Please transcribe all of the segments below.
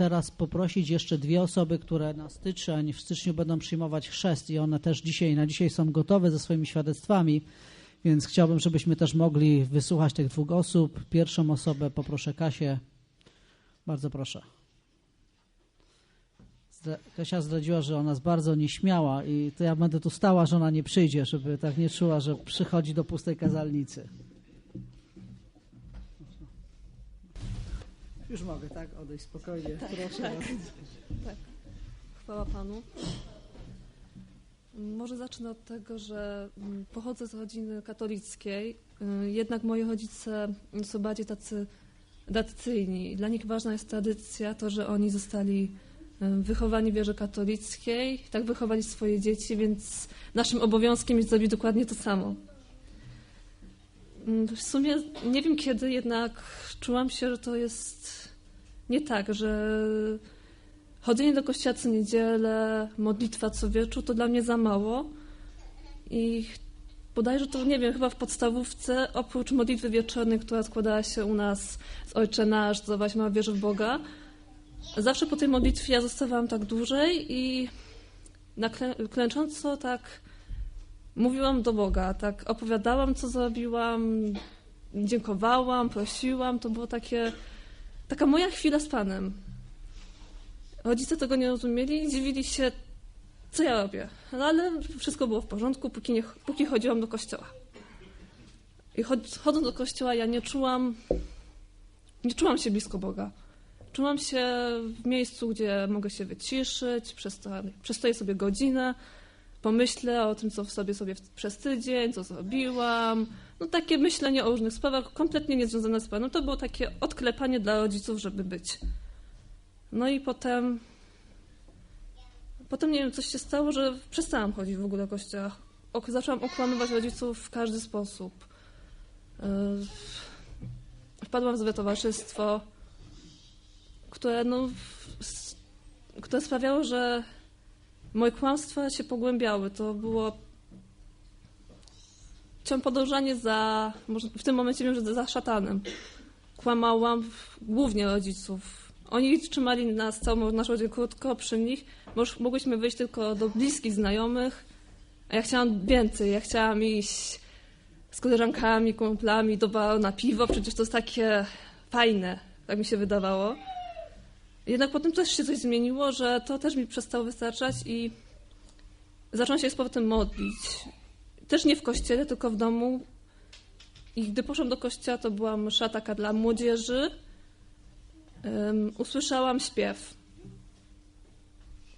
teraz poprosić jeszcze dwie osoby, które na styczeń, w styczniu będą przyjmować chrzest i one też dzisiaj, na dzisiaj są gotowe ze swoimi świadectwami, więc chciałbym, żebyśmy też mogli wysłuchać tych dwóch osób. Pierwszą osobę poproszę Kasię. Bardzo proszę. Kasia zdradziła, że ona jest bardzo nieśmiała i to ja będę tu stała, że ona nie przyjdzie, żeby tak nie czuła, że przychodzi do pustej kazalnicy. Już mogę, tak? Odejść spokojnie. Proszę. Chwała Panu. Może zacznę od tego, że mm, pochodzę z rodziny katolickiej, y, jednak moi rodzice są bardziej tacy tradycyjni. Dla nich ważna jest tradycja, to, że oni zostali y, wychowani w wierze katolickiej, tak wychowali swoje dzieci, więc naszym obowiązkiem jest zrobić dokładnie to samo. Mm, W sumie nie wiem kiedy, jednak czułam się, że to jest nie tak, że chodzenie do kościoła co niedzielę, modlitwa co wieczór to dla mnie za mało. I bodajże to, nie wiem, chyba w podstawówce, oprócz modlitwy wieczornej, która składała się u nas z Ojcze Nasz, Zdrowaś ma wierzę w Boga, zawsze po tej modlitwie ja zostawałam tak dłużej i klęcząco tak mówiłam do Boga, tak opowiadałam, co zrobiłam, dziękowałam, prosiłam. To było takie, taka moja chwila z Panem. Rodzice tego nie rozumieli dziwili się, co ja robię. No ale wszystko było w porządku, póki, nie, póki chodziłam do kościoła. I chod, chodząc do kościoła, ja nie czułam, nie czułam się blisko Boga. Czułam się w miejscu, gdzie mogę się wyciszyć, przestoję, przestoję sobie godzinę, pomyślę o tym, co w sobie sobie przez tydzień, co zrobiłam. No takie myślenie o różnych sprawach, kompletnie niezwiązane z Panem. To było takie odklepanie dla rodziców, żeby być. No i potem. Potem nie wiem, coś się stało, że przestałam chodzić w ogóle do kościoła. Zaczęłam okłamywać rodziców w każdy sposób. Yy, Wpadłam w złe towarzystwo, które, no, które sprawiało, że moje kłamstwa się pogłębiały. To było ciąg podążanie za, może w tym momencie wiem, że za szatanem. Kłamałam w- głównie rodziców. Oni trzymali nas całą naszą rodzinę krótko przy nich. Moż- Mogłyśmy wyjść tylko do bliskich znajomych, a ja chciałam więcej. Ja chciałam iść z koleżankami, kumplami do baru na piwo. Przecież to jest takie fajne, tak mi się wydawało. Jednak potem też się coś zmieniło, że to też mi przestało wystarczać i zaczęłam się z powrotem modlić. Też nie w kościele, tylko w domu. I gdy poszłam do kościoła, to była msza taka dla młodzieży. Um, usłyszałam śpiew.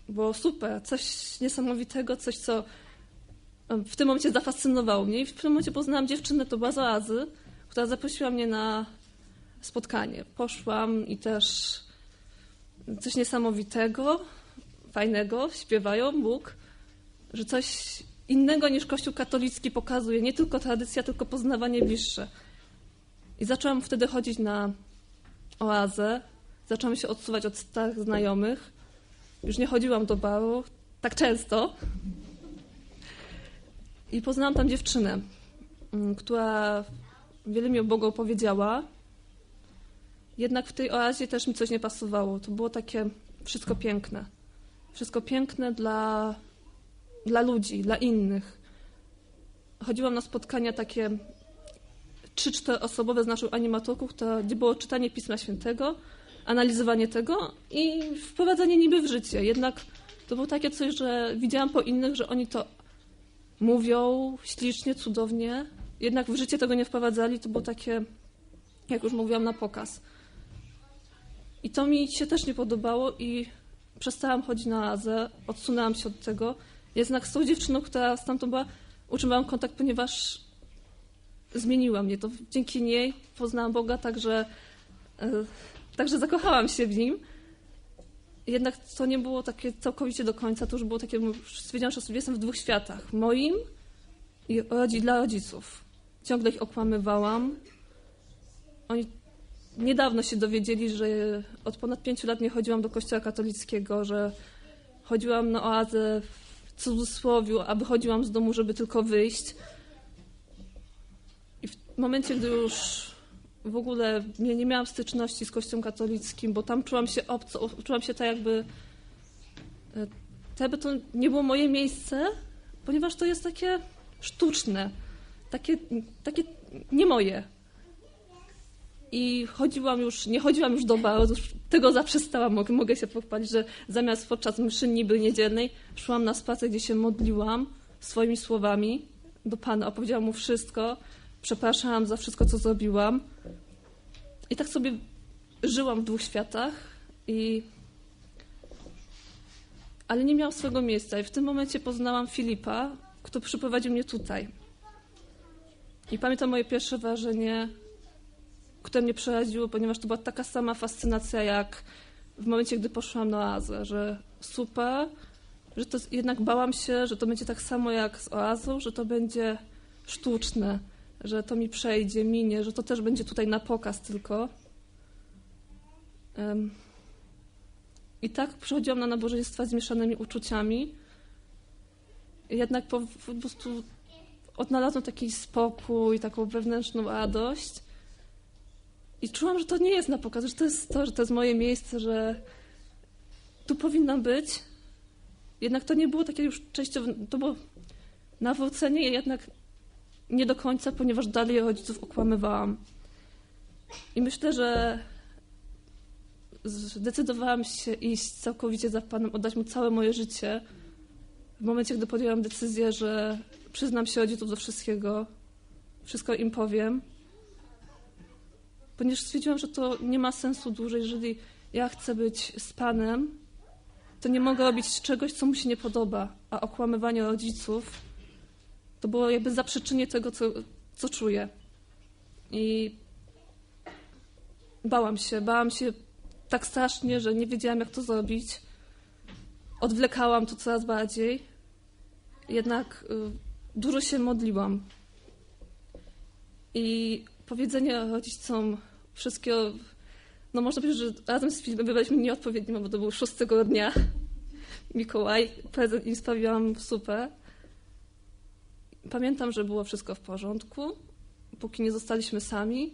Było super, coś niesamowitego, coś, co w tym momencie zafascynowało mnie. I w tym momencie poznałam dziewczynę, to była z Oazy, która zaprosiła mnie na spotkanie. Poszłam i też coś niesamowitego, fajnego, śpiewają Bóg, że coś innego niż Kościół katolicki pokazuje, nie tylko tradycja, tylko poznawanie bliższe. I zaczęłam wtedy chodzić na oazę, zaczęłam się odsuwać od starych znajomych. Już nie chodziłam do baru tak często. I poznałam tam dziewczynę, mm, która wiele mi o Bogu opowiedziała. Jednak w tej oazie też mi coś nie pasowało. To było takie wszystko piękne. Wszystko piękne dla, dla ludzi, dla innych. Chodziłam na spotkania takie trzy, osobowe z naszą animatorką, która, gdzie było czytanie Pisma Świętego, analizowanie tego i wprowadzenie niby w życie. Jednak to było takie coś, że widziałam po innych, że oni to mówią ślicznie, cudownie, jednak w życie tego nie wprowadzali. To było takie, jak już mówiłam, na pokaz. I to mi się też nie podobało i przestałam chodzić na Azę, odsunęłam się od tego. Jednak z tą dziewczyną, która stamtąd była, utrzymałam kontakt, ponieważ zmieniła mnie. To dzięki niej poznałam Boga, także, e, także zakochałam się w nim. Jednak to nie było takie całkowicie do końca, to już było takie, stwierdziłam, że sobie jestem w dwóch światach. Moim i dla rodziców. Ciągle ich okłamywałam. Oni niedawno się dowiedzieli, że od ponad pięciu lat nie chodziłam do kościoła katolickiego, że chodziłam na oazę w cudzysłowiu, a wychodziłam z domu, żeby tylko wyjść. I w momencie, gdy już w ogóle nie, nie miałam styczności z Kościołem katolickim, bo tam czułam się obco, czułam się tak jakby e, jakby to nie było moje miejsce, ponieważ to jest takie sztuczne, takie, takie nie moje. I chodziłam już, nie chodziłam już do baru, tego zaprzestałam, mogę, się pochwalić, że zamiast podczas mszy niby niedzielnej szłam na spacer, gdzie się modliłam swoimi słowami do Pana, opowiedziałam Mu wszystko, przepraszałam za wszystko, co zrobiłam. I tak sobie żyłam w dwóch światach, i... ale nie miał swojego miejsca. I w tym momencie poznałam Filipa, który przyprowadził mnie tutaj. I pamiętam moje pierwsze wrażenie, które mnie przeraziło, ponieważ to była taka sama fascynacja, jak w momencie, gdy poszłam na oazę, że super, że to jednak bałam się, że to będzie tak samo jak z oazą, że to będzie sztuczne, że to mi przejdzie, minie, że to też będzie tutaj na pokaz tylko. I tak przychodziłam na nabożeństwa z mieszanymi uczuciami. Jednak po, po prostu odnalazłam taki spokój, taką wewnętrzną radość. I czułam, że to nie jest na pokaz, że to jest to, że to jest moje miejsce, że tu powinnam być. Jednak to nie było takie już częściowe, to było nawrócenie, jednak nie do końca, ponieważ dalej rodziców okłamywałam. I myślę, że zdecydowałam się iść całkowicie za Panem, oddać Mu całe moje życie. W momencie, gdy podjęłam decyzję, że przyznam się rodziców do wszystkiego, wszystko im powiem, ponieważ stwierdziłam, że to nie ma sensu dłużej. Jeżeli ja chcę być z Panem, to nie mogę robić czegoś, co mu się nie podoba, a okłamywanie rodziców to było jakby zaprzeczenie tego, co, co czuję. I bałam się, bałam się tak strasznie, że nie wiedziałam, jak to zrobić. Odwlekałam to coraz bardziej. Jednak y, dużo się modliłam. I powiedzenie rodzicom wszystkiego, no można powiedzieć, że razem z filmem wybraliśmy nieodpowiednio, bo to był szóstego dnia. Mikołaj, prezent im sprawiłam super. Pamiętam, że było wszystko w porządku, póki nie zostaliśmy sami.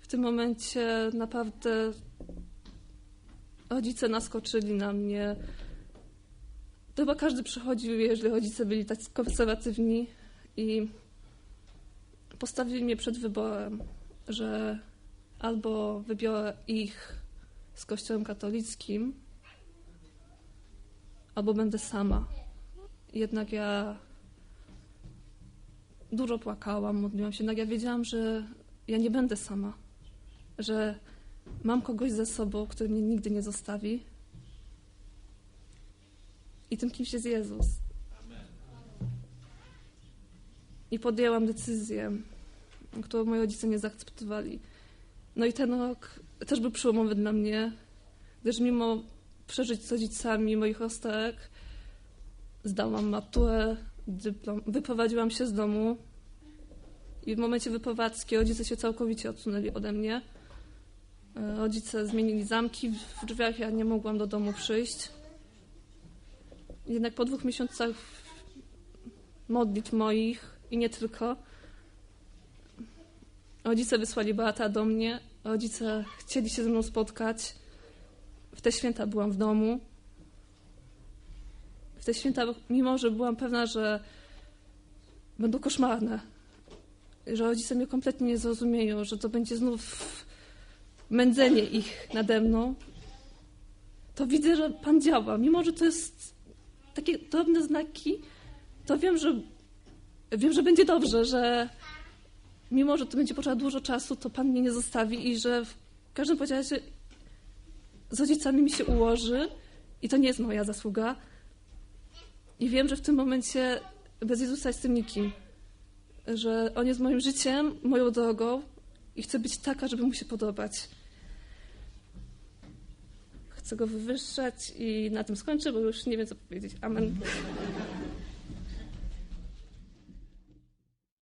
W tym momencie naprawdę rodzice naskoczyli na mnie. To chyba każdy przychodził, jeżeli rodzice byli tak konserwatywni i postawili mnie przed wyborem, że albo wybiorę ich z kościołem katolickim, albo będę sama. Jednak ja dużo płakałam, modliłam się, jednak ja wiedziałam, że ja nie będę sama, że mam kogoś ze sobą, który mnie nigdy nie zostawi. I tym kimś jest Jezus. I podjęłam decyzję, którą moi rodzice nie zaakceptowali. No i ten rok też był przełomowy dla mnie, gdyż mimo przeżyć z rodzicami moich rozterek, zdałam maturę, dyplom, wyprowadziłam się z domu i w momencie wyprowadzki rodzice się całkowicie odsunęli ode mnie. Rodzice zmienili zamki w drzwiach, ja nie mogłam do domu przyjść. Jednak po dwóch miesiącach modlitw moich i nie tylko, rodzice wysłali Beata do mnie, rodzice chcieli się ze mną spotkać. W te święta byłam w domu. W te święta, mimo że byłam pewna, że będą koszmarne, że rodzice mnie kompletnie nie zrozumieją, że to będzie znów mędzenie ich nade mną, to widzę, że Pan działa. Mimo, że to jest takie drobne znaki, to wiem, że wiem, że będzie dobrze, że mimo, że to będzie potrzeba dużo czasu, to Pan mnie nie zostawi i że w każdym razie z rodzicami mi się ułoży i to nie jest moja zasługa. I wiem, że w tym momencie bez Jezusa jestem nikim. Że On jest moim życiem, moją drogą i chcę być taka, żeby Mu się podobać. Chcę Go wywyższać i na tym skończę, bo już nie wiem, co powiedzieć. Amen.